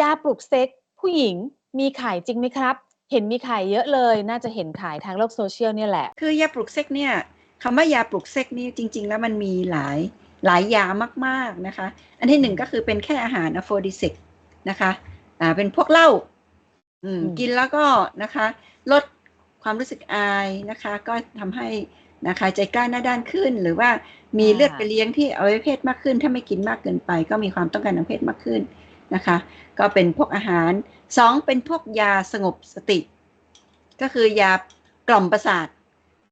ยาปลุกเซ็กผู้หญิงมีขายจริงไหมครับ เห็นมีขายเยอะเลย น่าจะเห็นขายทางโลกโซเชียลเนี่ยแหละ คือยาปลุกเซ็กเนี่ยคำว่ายาปลุกเซ็กนี่จริง ๆ แล้วมันมีหลายหลายยามากๆนะคะ อันที่หนึ่งก็คือเป็นแค่อาหารอะโฟดิซิกนะคะอ่าเป็นพวกเหล้าอืมอืมกินแล้วก็นะคะลดความรู้สึกอายนะคะ ก็ทำให้นะคะใจกล้าหน้าด้านขึ้น หรือว่ามีเลือดไปเลี้ยงที่อวัยวะเพศมากขึ้น ถ้าไม่กินมากเกินไป ก็มีความต้องการทางเพศมากขึ้น นะคะ ก็เป็นพวกอาหารสองเป็นพวกยาสงบสติ ก็คือยากล่อมประสาท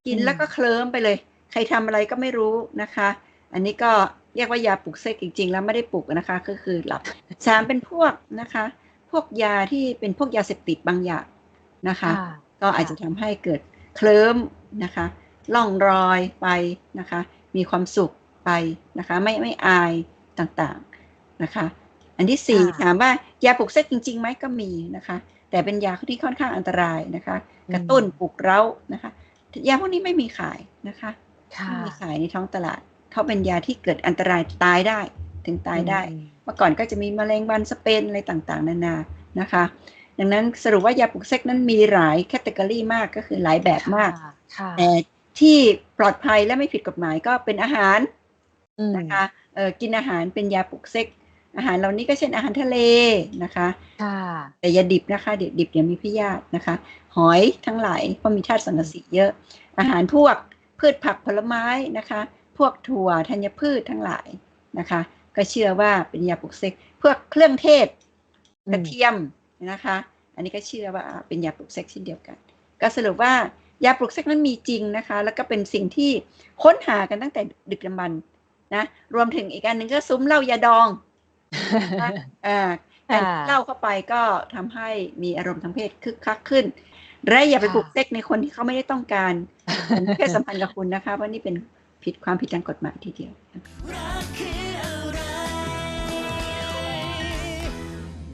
กินอืมแล้วก็เคลิ้มไปเลย ใครทำอะไรก็ไม่รู้นะคะ อันนี้ก็เรียกว่ายาปลุกเซ็กจริง ๆ แล้วไม่ได้ปลุกนะคะ ก็คือหลับสามเป็นพวกนะคะ พวกยาที่เป็นพวกยาเสพติดบางอย่างนะคะค่ะก็อาจจะทำให้เกิดเคลิ้มนะคะล่องรอยไปนะคะ มีความสุขไปนะคะ ไม่ไม่อายต่างๆนะคะ อันที่สี่ค่ะถามว่ายาปลุกเซ็กจริงๆไหมก็มีนะคะ แต่เป็นยาที่ค่อนข้างอันตรายนะคะ กระตุ้นปลุกเร้านะคะ ยาพวกนี้ไม่มีขายนะคะค่ะไม่มีขายในท้องตลาดเขาเป็นยาที่เกิดอันตรายตายได้ถึงตายได้อืมเมื่อก่อนก็จะมีมะเร็งวันสเปนอะไรต่างๆ นานานะคะ ดังนั้นสรุปว่ายาปลุกเซ็กนั้นมีหลายแคตตากรีมากก็คือหลายแบบมากค่ะค่ะแต่ที่ปลอดภัยและไม่ผิดกฎหมายก็เป็นอาหารอืมนะคะเออกินอาหารเป็นยาปลุกเซ็ก อาหารเหล่านี้ก็เช่นอาหารทะเลนะคะค่ะแต่อย่าดิบนะคะเดี๋ยวดิบเดี๋ยวมีพยาธินะคะ หอยทั้งหลายเพราะมีธาตุสังกะสีเยอะ อาหารพวกพืชผักผลไม้นะคะ พวกถั่วธัญพืชทั้งหลายนะคะ ก็เชื่อว่าเป็นยาปลุกเซ็กพวกเครื่องเทศอืมกระเทียมนะคะ อันนี้ก็เชื่อว่าเป็นยาปลุกเซ็กเช่นเดียวกัน ก็สรุปว่ายาปลุกเซ็กนั้นมีจริงนะคะ แล้วก็เป็นสิ่งที่ค้นหากันตั้งแต่ดึกดำบรรพ์นะรวมถึงอีกอันหนึ่งก็ซุ้มเหล้ายาดองนะ อ่าการค่ะเหล้าเข้าไปก็ทำให้มีอารมณ์ทางเพศคึกคักขึ้น และอย่าไปค่ะปลุกเซ็กในคนที่เขาไม่ได้ต้องการเพศสัมพันธ์กับคุณนะคะเพราะนี่เป็นผิดความผิดทางกฎหมายทีเดียวรั